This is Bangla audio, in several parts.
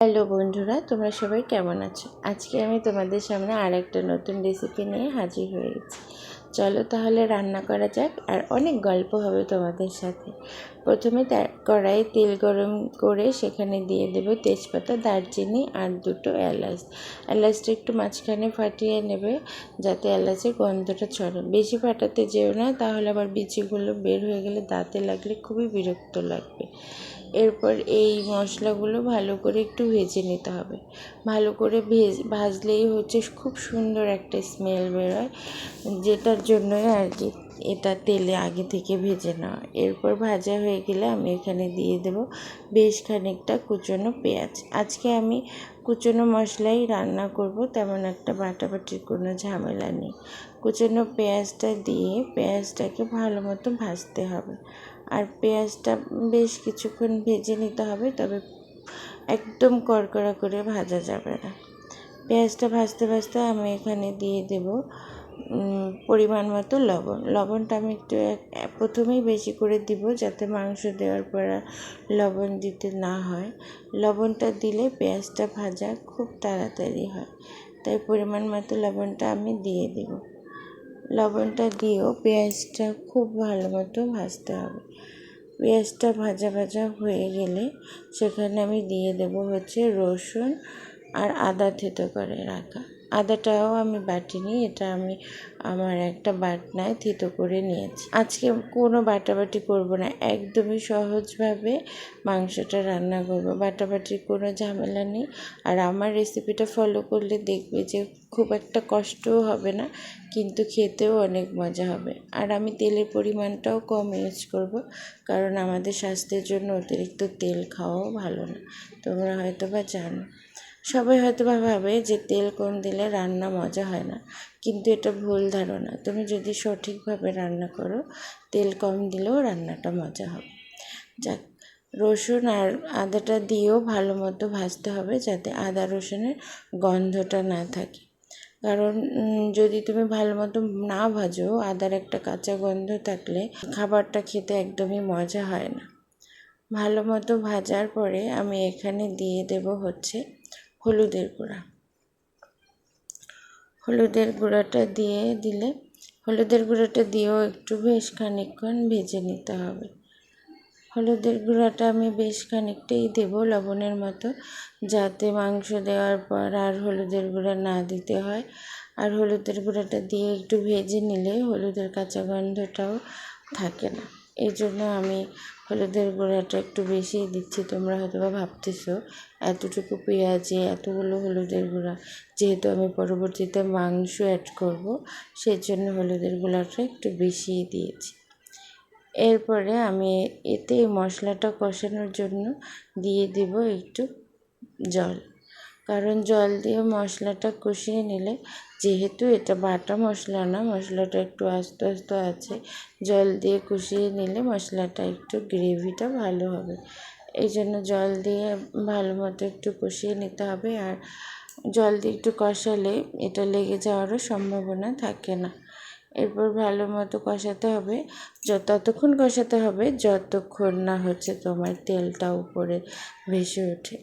হ্যালো বন্ধুরা, তোমরা সবাই কেমন আছো? আজকে আমি তোমাদের সামনে আর একটা নতুন রেসিপি নিয়ে হাজির হয়ে গেছি। চলো তাহলে রান্না করা যাক আর অনেক গল্প হবে তোমাদের সাথে। প্রথমে কড়াইয়ে তেল গরম করে সেখানে দিয়ে দেবো তেজপাতা, দারচিনি আর দুটো এলাচ। এলাচটা একটু মাঝখানে ফাটিয়ে নেবে যাতে এলাচের গন্ধটা ছড়ে বেশি ফাটাতে যেও না, তাহলে আবার বিচিগুলো বের হয়ে গেলে দাঁতে লাগলে খুবই বিরক্ত লাগবে। এরপর এই মশলাগুলো ভালো করে একটু ভেজে নিতে হবে। ভালো করে ভেজ, ভাজলেই হচ্ছে খুব সুন্দর একটা স্মেল বেরোয়, যেটার জন্যই আর কি এটা তেলে আগে থেকে ভেজে নেওয়া। এরপর ভাজা হয়ে গেলে আমি এখানে দিয়ে দেব বেশ খানিকটা কুচনো পেঁয়াজ। আজকে আমি কুচনো মশলাই রান্না করব, তেমন একটা বাটাবাটির কোনো ঝামেলা নেই। কুচনো পেঁয়াজটা দিয়ে পেঁয়াজটাকে ভালো মতো ভাজতে হবে। আর পেঁয়াজটা বেশ কিছুক্ষণ ভেজে নিতে হবে, তবে একদম কড়কড়া করে ভাজা যাবে না। পেঁয়াজটা ভাজতে ভাজতে আমি এখানে দিয়ে দেব পরিমাণ মতো লবণ। লবণটা আমি একটু এক- প্রথমেই বেশি করে দিব যাতে মাংস দেওয়ার পর লবণ দিতে না হয়। লবণটা দিলে পেঁয়াজটা ভাজা খুব তাড়াতাড়ি হয়। তাই পরিমাণ মতো লবণটা আমি দিয়ে দেব। লবণটা দিয়েও পেঁয়াজটা খুব ভালো মতো ভাজতে হবে। পেঁয়াজটা ভাজা ভাজা হয়ে গেলে সেখানে আমি দিয়ে দেব হচ্ছে রসুন আর আদা থেতো করে রাখা। আদাটাও আমি বাটিনি এটা আমি আমার একটা বাটনায় থেতো করে নিয়েছি। আজকে কোনো বাটাবাটি করব না, একদমই সহজভাবে মাংসটা রান্না করব। বাটাবাটির কোনো ঝামেলা নেই। আর আমার রেসিপিটা ফলো করলে দেখবে যে খুব একটা কষ্টও হবে না, কিন্তু খেতেও অনেক মজা হবে। আর আমি তেলের পরিমাণটাও কম ইউজ করব, কারণ আমাদের স্বাস্থ্যের জন্য অতিরিক্ত তেল খাওয়াও ভালো না। তোমরা হয়তো বা জানো। সবাই হয়তো বা ভাবে যে তেল কম দিলে রান্না মজা হয় না। কিন্তু এটা ভুল ধারণা। তুমি যদি সঠিকভাবে রান্না করো, তেল কম দিলেও রান্নাটা মজা হবে। যাক, রসুন আর আদাটা দিয়েও ভালো মতো ভাজতে হবে যাতে আদা রসুনের গন্ধটা না থাকে। কারণ যদি তুমি ভালো মতো না ভাজো, আদার একটা কাঁচা গন্ধ থাকলে খাবারটা খেতে একদমই মজা হয় না। ভালো মতো ভাজার পরে আমি এখানে দিয়ে দেব হচ্ছে হলুদের গুঁড়া। হলুদের গুঁড়াটা দিয়ে দিলে, হলুদের গুঁড়াটা দিয়েও একটু বেশ খানিকক্ষণ ভেজে নিতে হবে। হলুদের গুঁড়াটা আমি বেশ খানিকটাই দেব লবণের মতো, যাতে মাংস দেওয়ার পর আর হলুদের গুঁড়া না দিতে হয়। আর হলুদের গুঁড়াটা দিয়ে একটু ভেজে নিলে হলুদের কাঁচা গন্ধটাও থাকে না। এই জন্য আমি হলুদের গুঁড়াটা একটু বেশি দিচ্ছি, তোমরা হয়তো বা ভাবতেছো, এতটুকু পেঁয়াজে, এতগুলো হলুদের গুঁড়া। যেহেতু আমি পরবর্তীতে মাংস অ্যাড করব, সেজন্য হলুদের গুঁড়াটা একটু বেশি দিয়েছি। এরপরে আমি এতে মশলাটা কষানোর জন্য দিয়ে দেব একটু জল। কারণ জল দিয়ে মশলাটা কষিয়ে নিলে যেহেতু এটা বাটা মশলা না, মশলাটা একটু আস্তে আস্তে আছে, জল দিয়ে কষিয়ে নিলে মশলাটা একটু গ্রেভিটা ভালো হবে। এই জন্য জল দিয়ে ভালো মতো একটু কষিয়ে নিতে হবে আর জল দিয়ে একটু কষালে এটা লেগে যাওয়ারও সম্ভাবনা থাকে না। এরপর ভালো মতো কষাতে হবে। ততক্ষণ কষাতে হবে, যতক্ষণ না হচ্ছে তোমার তেলটা উপরে ভেসে ওঠে।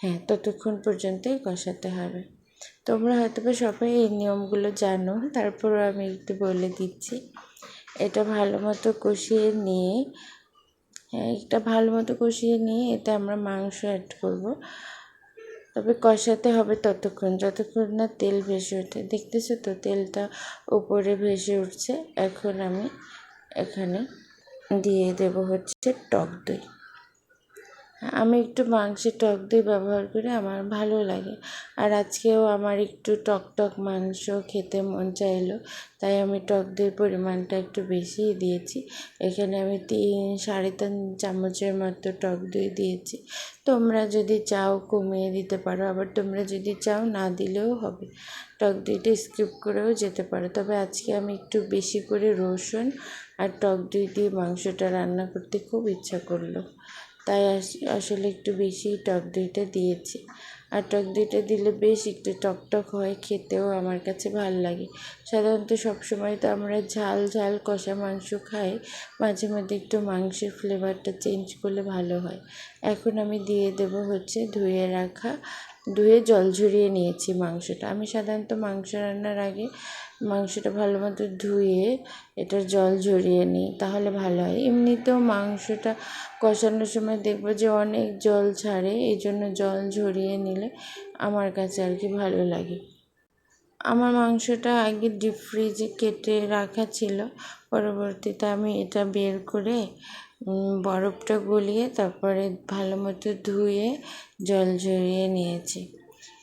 হ্যাঁ ততক্ষণ পর্যন্তই কষাতে হবে। তোমরা হয়তো বা সবাই এই নিয়মগুলো জানো, তারপরও আমি একটু বলে দিচ্ছি। এটা ভালো মতো কষিয়ে নিয়ে হ্যাঁ ভালো মতো কষিয়ে নিয়ে এতে আমরা মাংস অ্যাড করব। তবে কষাতে হবে ততক্ষণ, যতক্ষণ না তেল ভেসে ওঠে। দেখতেছো তো, তেলটা উপরে ভেসে উঠছে। এখন আমি এখানে দিয়ে দেব হচ্ছে টক দই। আমি একটু মাংসে টক দই ব্যবহার করি, আমার ভালো লাগে। আর আজকেও আমার একটু টক টক মাংস খেতে মন চাইলো, তাই আমি টক দইয়ের পরিমাণটা একটু বেশিই দিয়েছি। এখানে আমি তিন, সাড়ে তিন চামচের মতো টক দই দিয়েছি। তোমরা যদি চাও কমিয়ে দিতে পারো, আবার তোমরা যদি চাও না দিলেও হবে। টক দইটা স্কিপ করেও যেতে পারো। তবে আজকে আমি একটু বেশি করে রসুন আর টক দই দিয়ে মাংসটা রান্না করতে খুব ইচ্ছা করল। তাই আসলে একটু বেশিই টক দইটা দিয়েছি। আর টক দইটা দিলে বেশ একটু টকটক হয়, খেতেও আমার কাছে ভালো লাগে। সাধারণত সবসময় তো আমরা ঝাল ঝাল কষা মাংস খাই, মাঝে মাঝে একটু মাংসের ফ্লেভারটা চেঞ্জ করলে ভালো হয়। এখন আমি দিয়ে দেব হচ্ছে ধুয়ে রাখা ধুয়ে জল ঝরিয়ে নিয়েছি মাংসটা। আমি সাধারণত মাংস রান্নার আগে মাংসটা ভালো মতো ধুয়ে এটার জল ঝরিয়ে নিই, তাহলে ভালো হয়। এমনিতেও মাংসটা কষানোর সময় দেখব যে অনেক জল ছাড়ে এই জন্য জল ঝরিয়ে নিলে আমার কাছে আর কি ভালো লাগে। আমার মাংসটা আগে ডিপ ফ্রিজে কেটে রাখা ছিল, পরবর্তীতে আমি এটা বের করে বরফটা গলিয়ে তারপরে ভালো মতো ধুয়ে জল ঝরিয়ে নিয়েছি।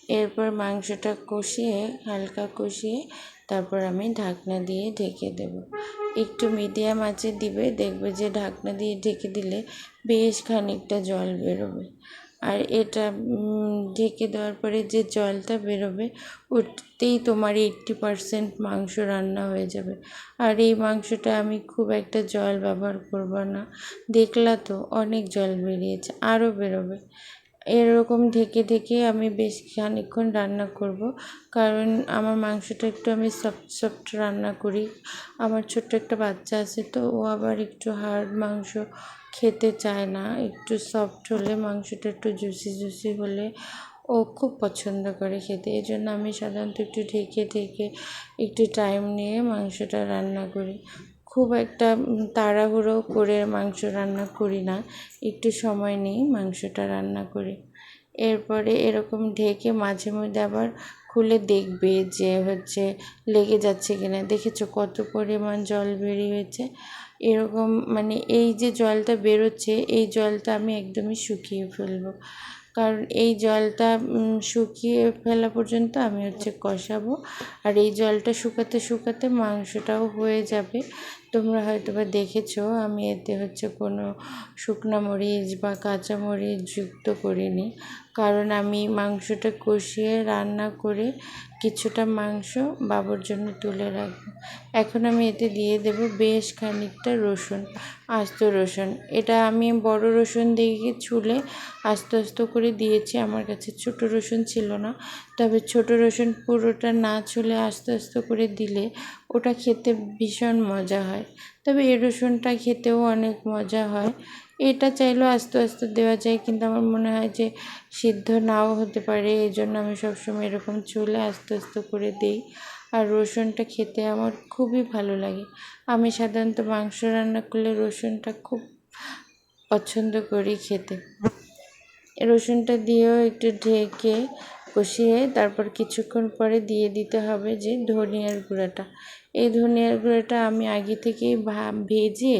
এরপর মাংসটা কষিয়ে, হালকা কষিয়ে তারপর আমি ঢাকনা দিয়ে ঢেকে দেব। একটু মিডিয়াম আঁচে দিবে, দেখবে যে ঢাকনা দিয়ে ঢেকে দিলে বেশ খানিকটা জল বেরোবে। আর এটা ঢেকে দেওয়ার পরে যে জলটা বেরোবে, ওতেই তোমার এইট্টি পারসেন্ট মাংস রান্না হয়ে যাবে। আর এই মাংসটা আমি খুব একটা জল ব্যবহার করব না। দেখলা তো, অনেক জল বেরিয়েছে আরও বেরোবে। এরকম ঢেকে ঢেকে আমি বেশ খানিকক্ষণ রান্না করব, কারণ আমার মাংসটা একটু আমি সফট সফট রান্না করি। আমার ছোট্ট একটা বাচ্চা আছে, তো ও আবার একটু হার্ড মাংস খেতে চায় না। একটু সফট হলে, মাংসটা একটু জুসি জুসি হলে ও খুব পছন্দ করে খেতে। এই জন্য আমি সাধারণত একটু ঢেকে ঢেকে একটু টাইম নিয়ে মাংসটা রান্না করি। খুব একটা তাড়াহুড়ো করে মাংস রান্না করি না। একটু সময় নিয়েই মাংসটা রান্না করি। এরপরে এরকম ঢেকে মাঝে মধ্যে আবার খুলে দেখবে যে হচ্ছে লেগে যাচ্ছে কিনা। দেখেছ কত পরিমাণ জল বেরিয়েছে এরকম মানে এই যে জলটা বেরোচ্ছে, এই জলটা আমি একদমই শুকিয়ে ফেলব। কারণ এই জলটা শুকিয়ে ফেলা পর্যন্ত আমি হচ্ছে কষাবো। আর এই জলটা শুকাতে শুকাতে মাংসটাও হয়ে যাবে। তোমরা হয়তো বা দেখেছ, আমি এতে হচ্ছে কোনো শুকনো মরিচ বা কাঁচা মরিচ যুক্ত করিনি। কারণ আমি মাংসটা কষিয়ে রান্না করে কিছুটা মাংস বাবুর জন্য তুলে রাখব। এখন আমি এতে দিয়ে দেব বেশ খানিকটা রসুন, আস্ত রসুন। এটা আমি বড় রসুন দিয়ে ছুলে আস্তে আস্তে করে দিয়েছি। আমার কাছে ছোট রসুন ছিল না। তবে ছোট রসুন পুরোটা না ছুলে আস্তে আস্তে করে দিলে ওটা খেতে ভীষণ মজা হয়। তবে এই রসুনটা খেতেও অনেক মজা হয়। এটা চাইলেও আস্তে আস্তে দেওয়া যায়, কিন্তু আমার মনে হয় যে সিদ্ধ নাও হতে পারে। এই জন্য আমি সবসময় এরকম চুলে আস্তে আস্তে করে দিই। আর রসুনটা খেতে আমার খুবই ভালো লাগে। আমি সাধারণত মাংস রান্না করলে রসুনটা খুব পছন্দ করি খেতে। রসুনটা দিয়েও একটু ঢেকে কষিয়ে তারপর কিছুক্ষণ পরে দিয়ে দিতে হবে যে ধনিয়ার গুঁড়াটা। এই ধনিয়ার গুঁড়োটা আমি আগে থেকেই ভেজে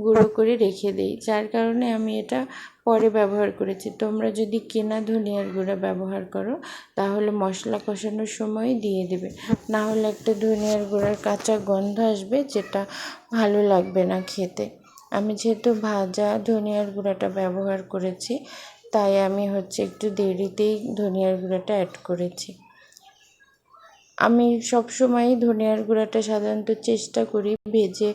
গুঁড়ো করে রেখে দিই। যার কারণে আমি এটা পরে ব্যবহার করেছি। তোমরা যদি কেনা ধনিয়ার গুঁড়া ব্যবহার করো, তাহলে মশলা কষানোর সময় দিয়ে দেবে। না হলে একটা ধনিয়ার গুঁড়ার কাঁচা গন্ধ আসবে যেটা ভালো লাগবে না খেতে। আমি যেহেতু ভাজা ধনিয়ার গুঁড়াটা ব্যবহার করেছি তাই আমি হচ্ছে একটু দেরিতেই ধনিয়ার গুঁড়াটা অ্যাড করেছি। আমি সবসময়ই ধনিয়ার গুঁড়াটা সাধারণত চেষ্টা করি ভেজে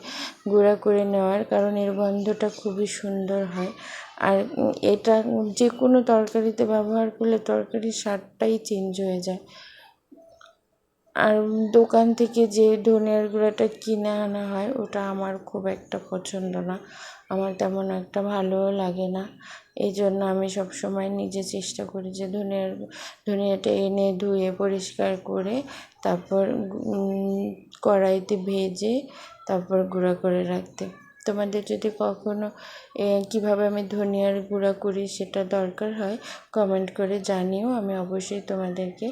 গুঁড়া করে নেওয়ার, কারণ এর গন্ধটা খুবই সুন্দর হয়। আর এটা যে কোনো তরকারিতে ব্যবহার করলে তরকারির স্বাদটাই চেঞ্জ হয়ে যায়। আর দোকান থেকে যে ধনিয়ার গুঁড়াটা কিনে আনা হয়, ওটা আমার খুব একটা পছন্দ না। আমার তেমন একটা ভালোও লাগে না। এই জন্য আমি সবসময় নিজে চেষ্টা করি যে ধনিয়ার, ধনিয়াটা এনে ধুয়ে পরিষ্কার করে তারপর কড়াইতে ভেজে তারপর গুঁড়া করে রাখতে। তোমাদের যদি কখনও কীভাবে আমি ধনিয়ার গুঁড়া করি সেটা দরকার হয় কমেন্ট করে জানিও। আমি অবশ্যই তোমাদেরকে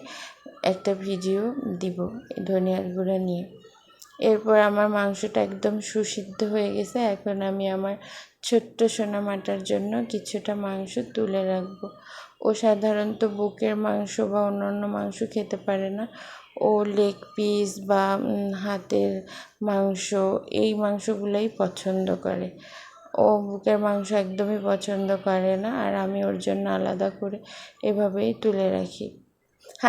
একটা ভিডিও দিব ধনিয়ার গুঁড়া নিয়ে। এরপর আমার মাংসটা একদম সুসিদ্ধ হয়ে গেছে। এখন আমি আমার ছোট্ট সোনা মাটার জন্য কিছুটা মাংস তুলে রাখব। ও সাধারণত বুকের মাংস বা অন্যান্য মাংস খেতে পারে না। ও লেগ পিস বা হাতের মাংস এই মাংসগুলোই পছন্দ করে। ও বুকের মাংস একদমই পছন্দ করে না। আর আমি ওর জন্য আলাদা করে এভাবেই তুলে রাখি।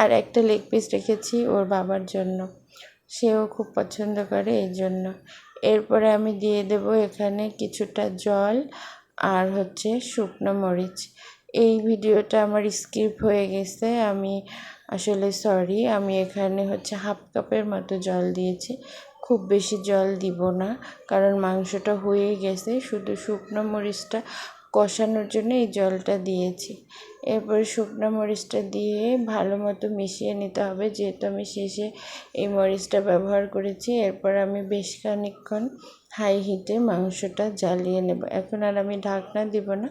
আর একটা লেগ পিস রেখেছি ওর বাবার জন্য। সেও খুব পছন্দ করে এই জন্য। এরপরে আমি দিয়ে দেব এখানে কিছুটা জল আর হচ্ছে শুকনো মরিচ। এই ভিডিওটা আমার স্কিপ হয়ে গেছে, আমি আসলে সরি। আমি এখানে হচ্ছে হাফ কাপের মতো জল দিয়েছি। খুব বেশি জল দিব না, কারণ মাংসটা হয়ে গেছে। শুধু শুকনো মরিচটা কষানোর জন্য এই জলটা দিয়েছি। এরপরে শুকনো মরিচটা দিয়ে ভালো মতো মিশিয়ে নিতে হবে। যেহেতু আমি শেষে এই মরিচটা ব্যবহার করেছি, এরপর আমি বেশ খানিকক্ষণ হাই হিটে মাংসটা জ্বালিয়ে নেব। এখন আর আমি ঢাকনা দিব না,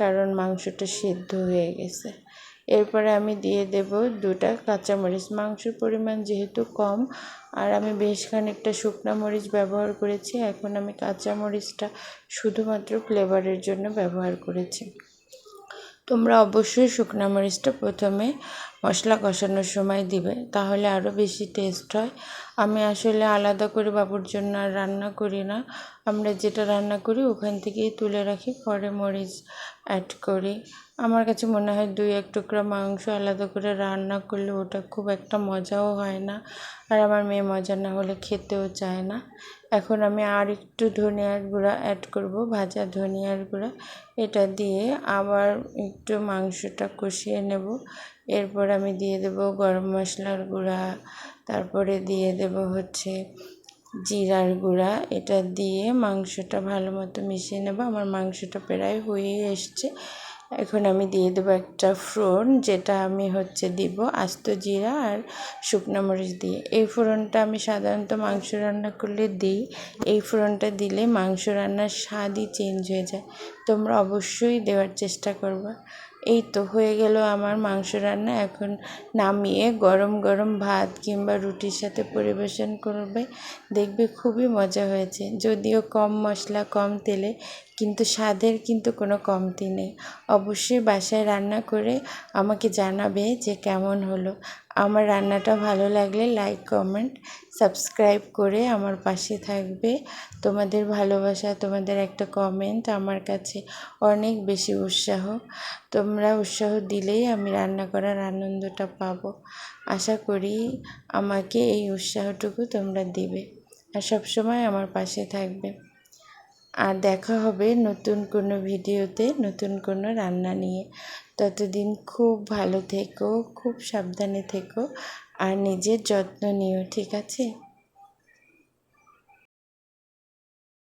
কারণ মাংসটা সিদ্ধ হয়ে গেছে। এরপরে আমি দিয়ে দেব দুটা কাঁচামরিচ। মাংসের পরিমাণ যেহেতু কম, আর আমি বেশ খানিকটা শুকনা মরিচ ব্যবহার করেছি, এখন আমি কাঁচামরিচটা শুধুমাত্র ফ্লেভারের জন্য ব্যবহার করেছি। তোমরা অবশ্যই শুকনা মরিচটা প্রথমে মশলা কষানোর সময় দিবে, তাহলে আরও বেশি টেস্ট হয়। আমি আসলে আলাদা করে বাবুর জন্য আর রান্না করি না। আমরা যেটা রান্না করি ওখান থেকেই তুলে রাখি, পরে মরিচ অ্যাড করি। আমার কাছে মনে হয় দুই এক টুকরা মাংস আলাদা করে রান্না করলে ওটা খুব একটা মজাও হয় না। আর আমার মেয়ে মজা না হলে খেতেও চায় না। এখন আমি আর একটু ধনিয়ার গুঁড়া অ্যাড করব, ভাজা ধনিয়ার গুঁড়া। এটা দিয়ে আবার একটু মাংসটা কষিয়ে নেব। এরপর আমি দিয়ে দেব গরম মশলার গুঁড়া, তারপরে দিয়ে দেব হচ্ছে জিরার গুঁড়া। এটা দিয়ে মাংসটা ভালো মতো মিশিয়ে নেব। আমার মাংসটা প্রায় হয়ে এসছে। এখন আমি দিয়ে দেবো একটা ফোড়ন, যেটা আমি হচ্ছে দিব আস্ত জিরা আর শুকনো মরিচ দিয়ে। এই ফোড়নটা আমি সাধারণত মাংস রান্না করলে দিই। এই ফোড়নটা দিলে মাংস রান্নার স্বাদই চেঞ্জ হয়ে যায়। তোমরা অবশ্যই দেওয়ার চেষ্টা করবা। এই তো হয়ে গেল আমার মাংস রান্না। এখন নামিয়ে গরম গরম ভাত কিংবা রুটির সাথে পরিবেশন করবে। দেখবে খুবই মজা হয়েছে। যদিও কম মশলা, কম তেলে, কিন্তু স্বাদের কিন্তু কোনো কমতি নেই। অবশ্যই বাসায় রান্না করে আমাকে জানাবে যে কেমন হলো। আমার রান্নাটা ভালো লাগলে লাইক কমেন্ট সাবস্ক্রাইব করে আমার পাশে থাকবে। তোমাদের ভালোবাসা, তোমাদের একটা কমেন্ট আমার কাছে অনেক বেশি উৎসাহ। তোমরা উৎসাহ দিলেই আমি রান্না করার আনন্দটা পাবো। আশা করি আমাকে এই উৎসাহটুকু তোমরা দিবে। আর সবসময় আমার পাশে থাকবে। আর দেখা হবে নতুন কোনো ভিডিওতে, নতুন কোনো রান্না নিয়ে। ততদিন খুব ভালো থেকো, খুব সাবধানে থেকো আর নিজের যত্ন নিও, ঠিক আছে?